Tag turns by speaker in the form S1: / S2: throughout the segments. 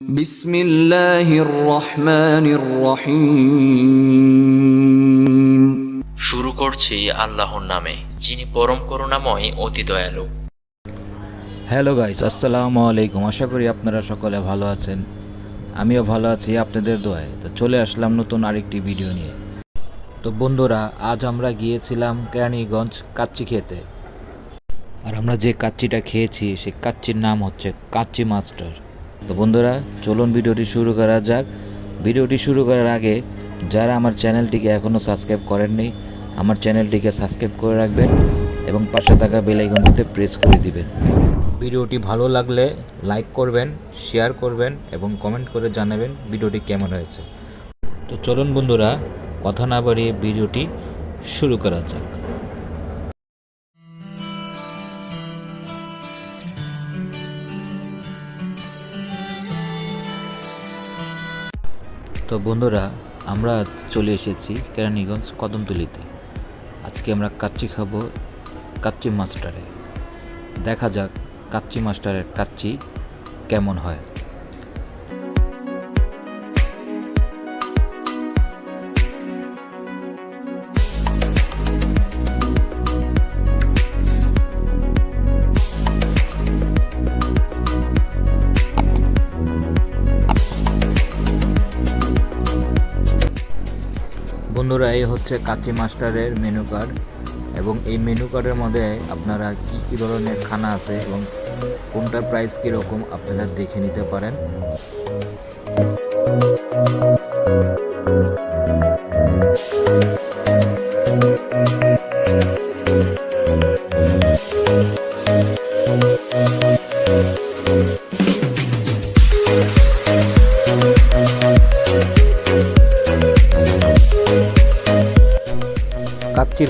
S1: بسم الله الرحمن الرحيم
S2: শুরু করছি আল্লাহর নামে যিনি পরম করুণাময় অতি দয়ালু
S3: হ্যালো গাইস আসসালামু আলাইকুম আশা করি আপনারা সকলে ভালো আছেন আমিও ভালো আছি আপনাদের দোয়ায় তো চলে আসলাম নতুন আরেকটি ভিডিও নিয়ে তো বন্ধুরা আজ আমরা গিয়েছিলাম কেরানীগঞ্জ কাচ্চি খেতে আর আমরা যে কাচ্চিটা খেয়েছি সেই কাচ্চির নাম হচ্ছে কাচ্চি মাস্টার তো বন্ধুরা, চলুন ভিডিওটি শুরু করা যাক। ভিডিওটি শুরু করার আগে যারা আমার চ্যানেলটিকে এখনও সাবস্ক্রাইব করেননি, আমার চ্যানেলটিকে সাবস্ক্রাইব করে রাখবেন এবং পাশে থাকা বেল আইকনটিতে প্রেস করে দিবেন। ভিডিওটি ভালো লাগলে লাইক করবেন, শেয়ার করবেন এবং কমেন্ট করে জানাবেন ভিডিওটি কেমন হয়েছে। তো চলুন বন্ধুরা, কথা না বাড়িয়ে ভিডিওটি শুরু করা যাক। তো বন্ধুরা, আমরা চলে এসেছি কেরানীগঞ্জ কদমতলিতে। আজকে আমরা কাচ্চি খাব কাচ্চি মাস্টারে। দেখা যাক কাচ্চি মাস্টারের কাচ্চি কেমন হয়। বন্ধুরা এই হচ্ছে কাচি মাস্টারের মেনু কার্ড এবং এই মেনু কার্ডের মধ্যে আপনারা কি কি ধরনের খানা আছে এবং কোনটার প্রাইস কীরকম আপনারা দেখে নিতে পারেন।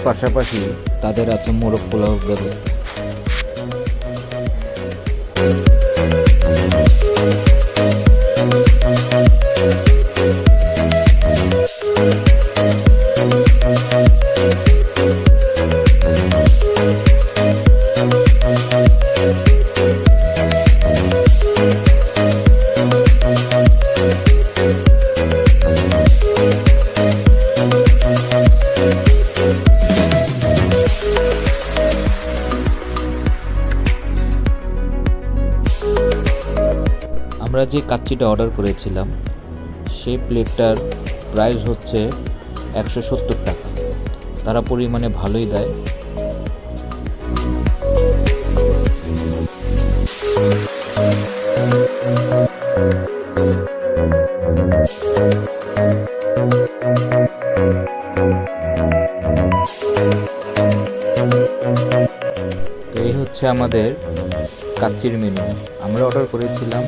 S3: পাশাপাশি তাদের আছে মোরগ পোলাও ব্যবস্থা। আমরা যে কাচ্চিটা অর্ডার করেছিলাম সেই প্লেটটার প্রাইস হচ্ছে একশো সত্তর টাকা। তারা পরিমাণে ভালোই দেয়। আমাদের কাচ্চির মেনু আমরা অর্ডার করেছিলাম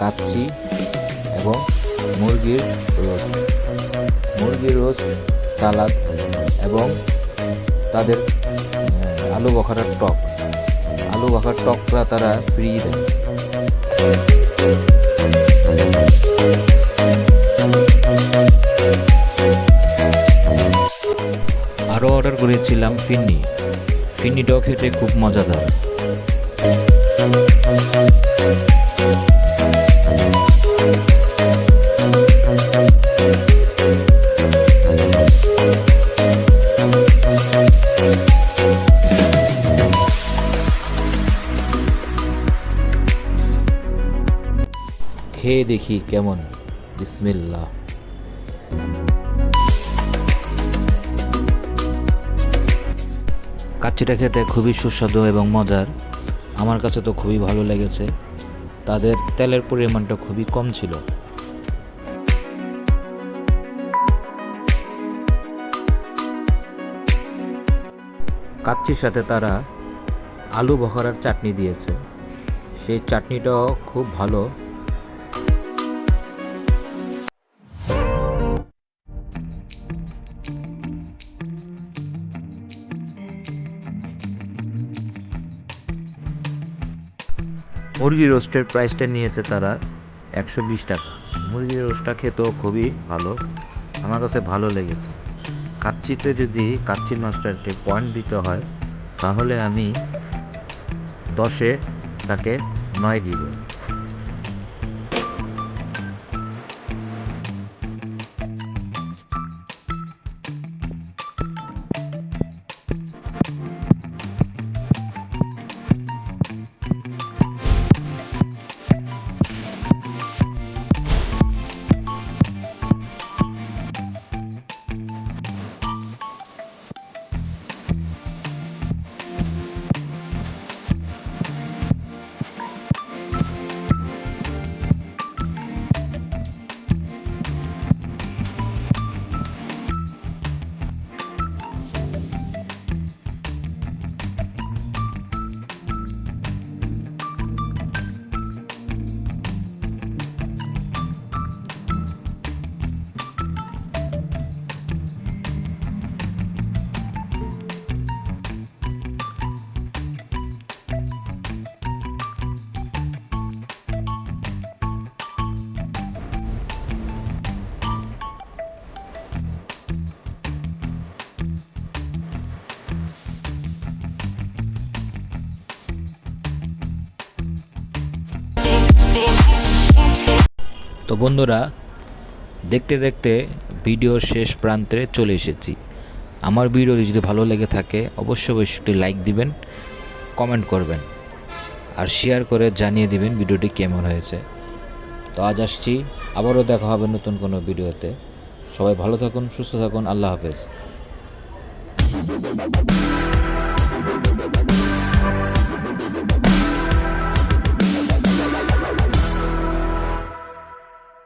S3: কাচ্চি এবং মুরগির রোস্ট মুরগির রোস্ট সালাদ এবং তাদের আলু বখারার টক। আলু বখার টকটা তারা ফ্রি দেয়। আরও অর্ডার করেছিলাম ফিন্নি। ফিন্নিটাও খেতে খুব মজাদার। খেয়ে দেখি কেমন। বিসমিল্লাহ। কাচ্চিটা খেতে খুবই সুস্বাদু এবং মজার। আমার কাছে তো খুবই ভালো লেগেছে। তাদের তেলের পরিমাণটা খুবই কম ছিল। কাচ্চির সাথে তারা আলু বখরার চাটনি দিয়েছে। সেই চাটনিটাও খুব ভালো। মুরগি রোস্টের প্রাইসটা নিয়েছে তারা একশো বিশ টাকা। মুরগির রোস্টটা খেতেও খুবই ভালো, আমার কাছে ভালো লেগেছে। কাচ্চিতে যদি কাচ্চি মাস্টারকে পয়েন্ট দিতে হয়, তাহলে আমি দশে তাকে নয় দিব। তো বন্ধুরা, দেখতে দেখতে ভিডিওর শেষ প্রান্তে চলে এসেছি। আমার ভিডিও যদি ভালো লেগে থাকে, অবশ্যই অবশ্যই একটি লাইক দিবেন, কমেন্ট করবেন, আর শেয়ার করে জানিয়ে দিবেন ভিডিওটি কেমন হয়েছে। তো আজ আসছি, আবারও দেখা হবে নতুন কোনো ভিডিওতে। সবাই ভালো থাকুন, সুস্থ থাকুন, আল্লাহ হাফেজ।